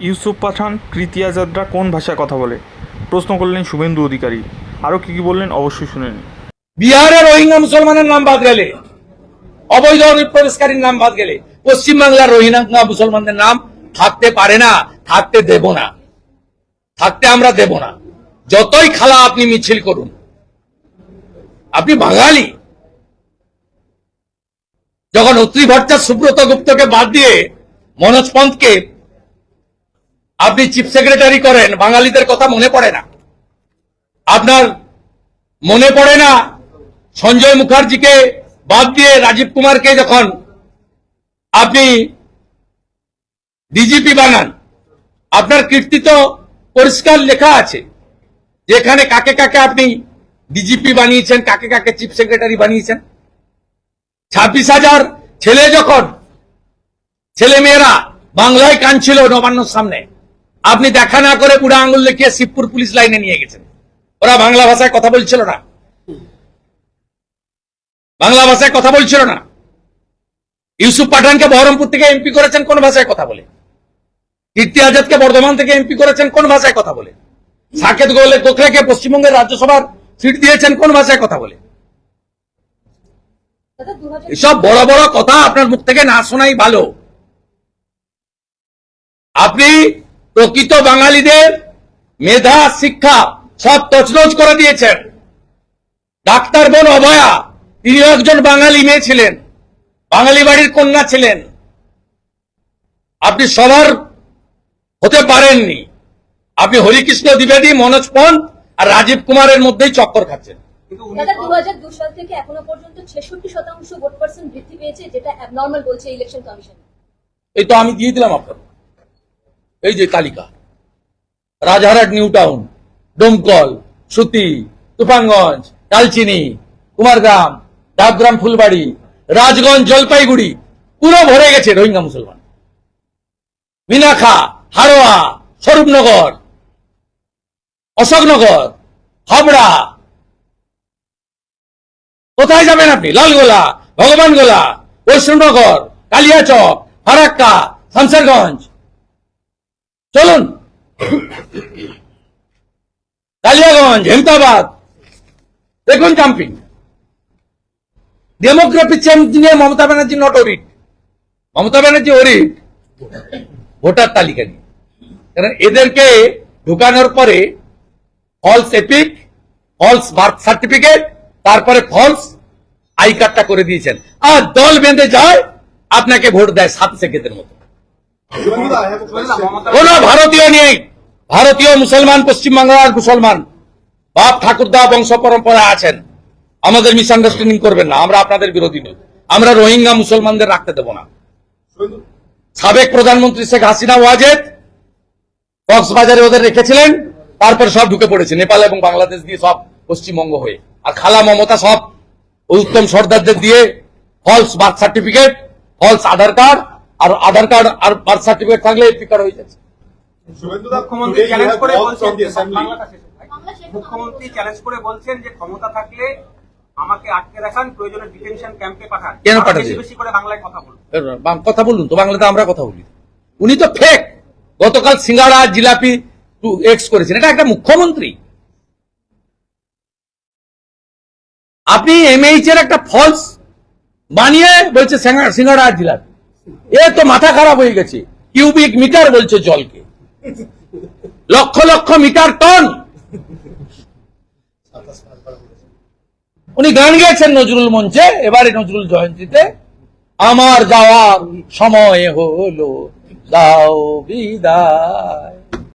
ইউসুফ পাঠান কৃতি আজাদরা কোন ভাষায় কথা বলে? প্রশ্ন করলেন শুভেন্দু অধিকারী। আরও কী কী বললেন অবশ্যই শুনে নিন। বিহারে রোহিঙ্গা মুসলমানের নাম বাদ গেলে, অবৈধ অনুপ্রবেশকারীর নাম বাদ গেলে পশ্চিমবাংলার রোহিঙ্গা মুসলমানদের নাম থাকতে পারে না, থাকতে দেব না। থাকতে আমরা দেব না। যতই খালা আপনি মিছিল করুন, আপনি বাঙালি। যখন অত্রি ভট্টাচার্য সুব্রত গুপ্তকে বাদ দিয়ে মনোজ পন্থকে আপনি চিফ সেক্রেটারি করেন, বাঙালিদের কথা মনে পড়ে না। আপনার মনে পড়ে না সঞ্জয় মুখার্জিকে বাদ দিয়ে রাজীব কুমারকে যখন আপনি ডিজিপি বানান, আপনার কীর্তিত পরিষ্কার লেখা আছে যেখানে কাকে কাকে আপনি ডিজিপি বানিয়েছেন, কাকে কাকে চিফ সেক্রেটারি বানিয়েছেন। ছাব্বিশ হাজার ছেলে যখন ছেলে মেয়েরা বাংলায় কানছিল নবান্নর সামনে আপনি দেখা না করে বুড়া আঙুল দেখিয়ে শিবপুর পুলিশ লাইনে নিয়ে গেছেন। ওরা বাংলা ভাষায় কথা বলছিল না। বাংলা ভাষায় কথা বলছিল না। ইউসুফ পাঠানকে বহরমপুর থেকে এমপি করেছেন কোন ভাষায় কথা বলে? কীর্তি আজাদকে বর্ধমান থেকে এমপি করেছেন কোন ভাষায় কথা বলে? সাকেত গোলে গোখলেকে পশ্চিমবঙ্গের রাজ্যসভার সিট দিয়েছেন কোন ভাষায় কথা বলে? এসব বড় বড় কথা আপনার মুখ থেকে না শোনাই ভালো। আপনি প্রকৃত বাঙালিদের মেধা শিক্ষা সব তছনছ করে দিয়েছেন। ডাক্তার বোন অভয়া তিনি একজন বাঙালি মেয়ে ছিলেন বাঙালি বাড়ির কন্যা ছিলেন। আপনি সবার হতে পারেননি। আপনি হরিকৃষ্ণ দ্বিবেদী মনোজ পন্থ আর রাজীব কুমারের মধ্যেই চক্কর খাচ্ছেন। দাদা দু হাজার দু সাল থেকে এখনও পর্যন্ত শতাংশ ভোট পার্সেন্ট বৃদ্ধি পেয়েছে যেটা বলছে ইলেকশন কমিশন এই তো আমি দিয়ে দিলাম আপনার এই যে তালিকা। রাজারহাট নিউ টাউন ডোমকল, সুতি, তুফানগঞ্জ কালচিনি কুমারগ্রাম ডাবগ্রাম ফুলবাড়ি, রাজগঞ্জ, জলপাইগুড়ি, পুরো ভরে গেছে রোহিঙ্গা মুসলমান। মিনাখা হারোয়া স্বরূপনগর, অশোকনগর, হাবড়া। কোথায় যাবেন আপনি? লালগোলা, ভগবানগোলা, বৈষ্ণবনগর, কালিয়াচক, ফারাক্কা, শামসারগঞ্জ চলুন। কালিয়াগঞ্জ, হেমতাবাদ। দেখুন জাম্পিং ডেমোগ্রাফি চেঞ্জ নিয়ে Mamata Banerjee not worried Mamata Banerjee worried voter তালিকা নিয়ে। কারণ এদেরকে ঢুকানোর পরে false EPIC false birth certificate তারপরে ফলস আই কার্ডটা করে দিয়েছেন। আর দল বেঁধে যায়, আপনাকে ভোট দেয় সাত সেকেন্ডের মতো। কোন ভারতীয় নেই। ভারতীয় মুসলমান, পশ্চিমবাংলার মুসলমান। বাপ ঠাকুরদা বংশ পরম্পরা আছেন। আমাদের মিসআন্ডারস্ট্যান্ডিং করবেন না। আমরা আপনাদের বিরোধী নই। আমরা রোহিঙ্গা মুসলমানদের রাখতে দেব না। সাবেক প্রধানমন্ত্রী শেখ হাসিনা ওয়াজেদ কক্সবাজারে ওদের রেখেছিলেন। তারপর সব ঢুকে পড়েছে, নেপাল এবং বাংলাদেশ দিয়ে সব পশ্চিমবঙ্গ হয়ে। আর খালা মমতা সব উত্তম সর্দারদের দিয়ে false birth certificate false Aadhaar card আর আধার কার্ড আর বার্থ সার্টিফিকেট থাকলে এপি কার্ড হয়ে যাচ্ছে মুখ্যমন্ত্রী চ্যালেঞ্জ করে। মুখ্যমন্ত্রী চ্যালেঞ্জ করে বলছেন যে ক্ষমতা থাকলে আমাকে আটকে রাখান প্রয়োজনে ডিটেনশন ক্যাম্পে পাঠান। কেন বেশি করে বাংলায় কথা বলুন। কথা বলুন তো বাংলাতে আমরা কথা বলি। উনি তো ফেক গতকাল সিঙ্গাড়া জিলাপি এক্স করেছেন। এটা একটা মুখ্যমন্ত্রী। আপনি এমএইচ এর একটা ফলস বানিয়ে বলছে সিঙ্গা- সিঙ্গাড়া আর জিলাপি। এ তো মাথা খারাপ হয়ে গেছে। কিউবিক মিটার বলছে জলকে। লক্ষ লক্ষ মিটার টন উনি গান গেয়েছেন নজরুল মঞ্চে, এবারে নজরুল জয়ন্তীতে। আমার যাওয়ার সময় হলো দাও বিদায়।